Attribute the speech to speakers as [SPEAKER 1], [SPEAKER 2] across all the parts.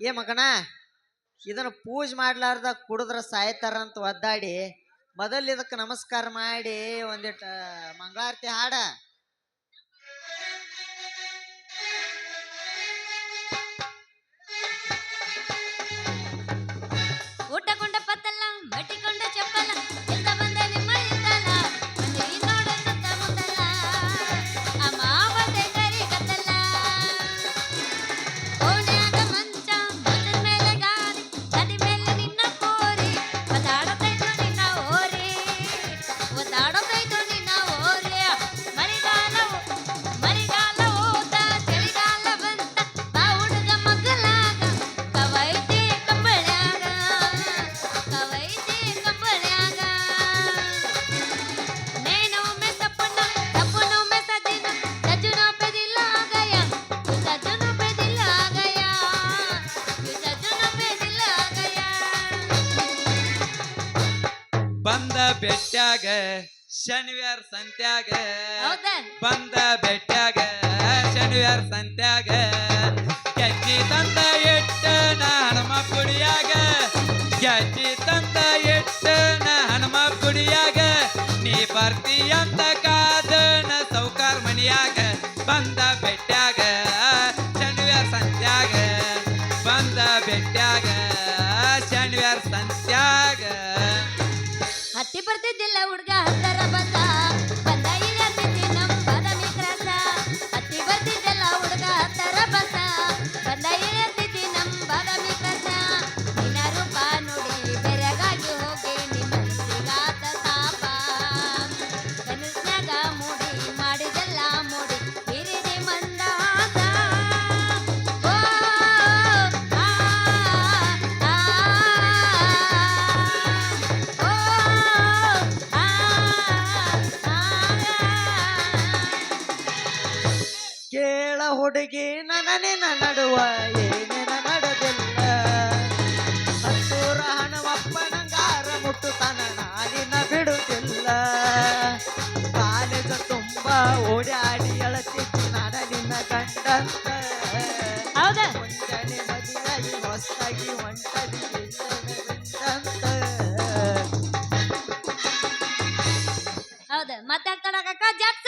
[SPEAKER 1] ಏ ಮಗನ, ಇದನ್ನ ಪೂಜೆ ಮಾಡ್ಲಾರ್ದ ಕುಡಿದ್ರ ಸಾಯ್ತಾರ ಅಂತ ಒದ್ದಾಡಿ, ಮೊದಲು ಇದಕ್ಕೆ ನಮಸ್ಕಾರ ಮಾಡಿ ಒಂದಿಟ್ಟು ಮಂಗಳಾರತಿ ಹಾಡ.
[SPEAKER 2] ಬಂದ
[SPEAKER 3] ಬೆಟ್ಟಾಗ ಶನಿವಾರ ಸಂತ್ಯಾಗ ಬಂದ ಬೆಟ್ಟಾಗ ಶನಿವಾರ ಸಂತ್ಯಾಗ ಗೆಜ್ಜಿ ತಂದ ಎಟ್ಟ ಹನುಮ ಪುಡಿಯಾಗ ಗೆಜ್ಜಿ ತಂದ ಎಟ್ಟ ನಾ ಹನುಮ ಪುಡಿಯಾಗ ನೀ ಬರ್ತಿ ಅಂತ ಕಾದನ ಸೌಕಾರ ಮನಿಯಾಗ ಬಂದ
[SPEAKER 2] ಬರ್ತಿದ್ದಿಲ್ಲ ಹುಡ್ಗ ಹತ್ತರ ಬಂದ.
[SPEAKER 1] ಕೇಳ ಹುಡುಗಿ ನನನೆ ನಡುವ ಏನೇನ ನಡೆದಿಲ್ಲ. ಹತ್ತೂರ ಹಣವಪ್ಪನಂಗಾರ ಮುಟ್ಟುತ್ತಾನ ನಾನಿನ ಬಿಡುತ್ತಿಲ್ಲ ಕಾಲೇಜ ತುಂಬ ಓಡಾಡಿ ಅಳತಿ ನಾನ ನಿನ್ನ ಗಂಡಂತ.
[SPEAKER 2] ಹೌದಾ?
[SPEAKER 1] ಮುಂಜಾನೆ ಮದುವೆಯಾಗಿ ಹೊಂಟದಿ ಅಂತ
[SPEAKER 2] ಹೌದಾ. ಮಾತಾಡ್ತಾಡಕ್ಕ ಜಾಕ್ಸ್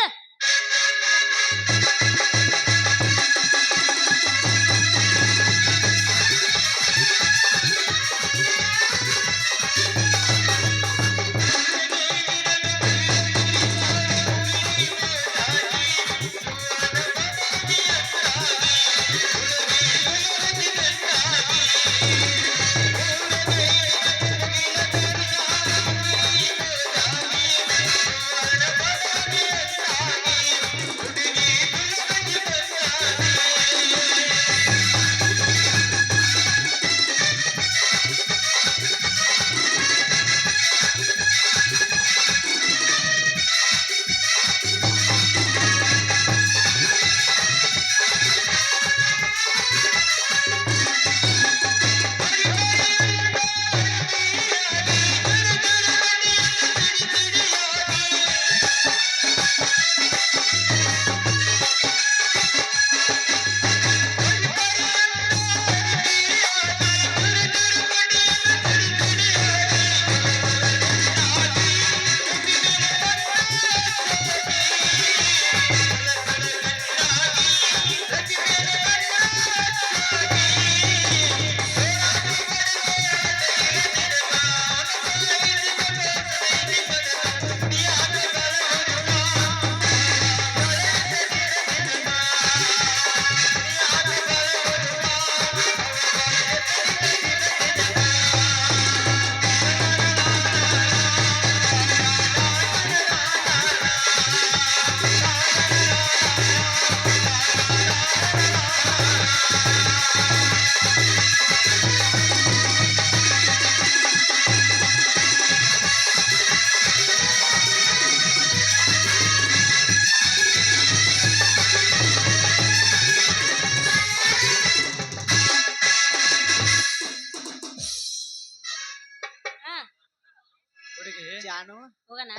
[SPEAKER 3] ಹುಡುಗಿ
[SPEAKER 1] ಜಾನು
[SPEAKER 2] ಹೋಗೋಣ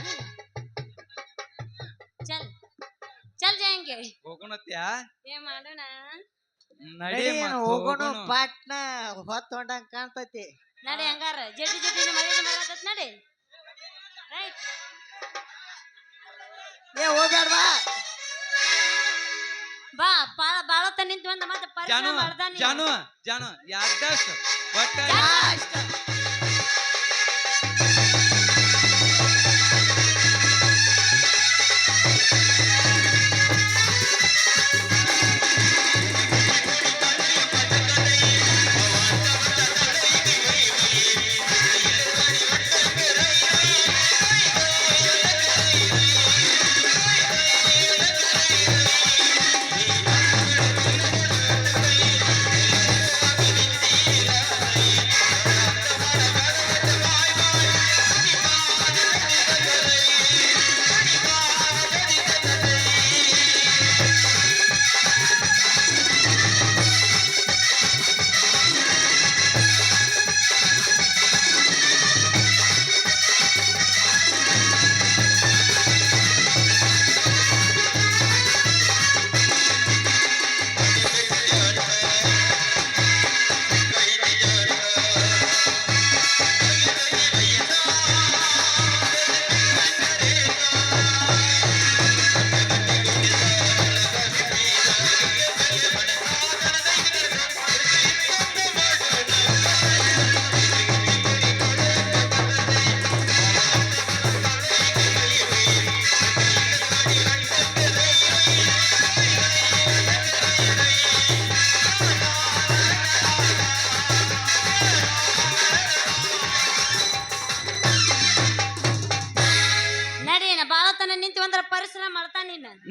[SPEAKER 2] ಚಲ್ ಚಲ್ ಜಾಯಂಗೆ
[SPEAKER 3] ಹೋಗೋಣತ್ಯಾ
[SPEAKER 2] ಏ ಮಾಡೋಣ?
[SPEAKER 3] ನಡಿ
[SPEAKER 1] ನಡಿ
[SPEAKER 3] ಮತ್ತ್
[SPEAKER 1] ಹೋಗೋಣ
[SPEAKER 3] ಹೋಗೋಣ.
[SPEAKER 1] ಪಾಟ್ನ ಹೊತ್ತು ಕಾಣ್ತೈತಿ.
[SPEAKER 2] ನಡಿ ಹಂಗಾರ. ಜಟಿ ಜಟಿ ಮಳೆ ಬರತತ್ ನಡಿ. ರೈಟ್
[SPEAKER 1] ಏ ಹೋಗ್ಬೇಡ ಬಾ.
[SPEAKER 2] ಬಾ ಬಾಳ ಬಾಳತ್ತ ನಿಂತು ಒಂದ ಮತ್ತೆ
[SPEAKER 3] ಜಾನು
[SPEAKER 2] ಪರಿಶ್ರಮ ಮಾಡ್ದಾನಿ
[SPEAKER 3] ಜಾನು ಜಾನು ಒಟ್ಟ
[SPEAKER 1] ಅಷ್ಟ.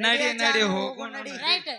[SPEAKER 2] ನಡಿ
[SPEAKER 3] ನಡಿ ಹೋಗೋಣ
[SPEAKER 1] ನಡಿ.
[SPEAKER 2] ರೈಟ್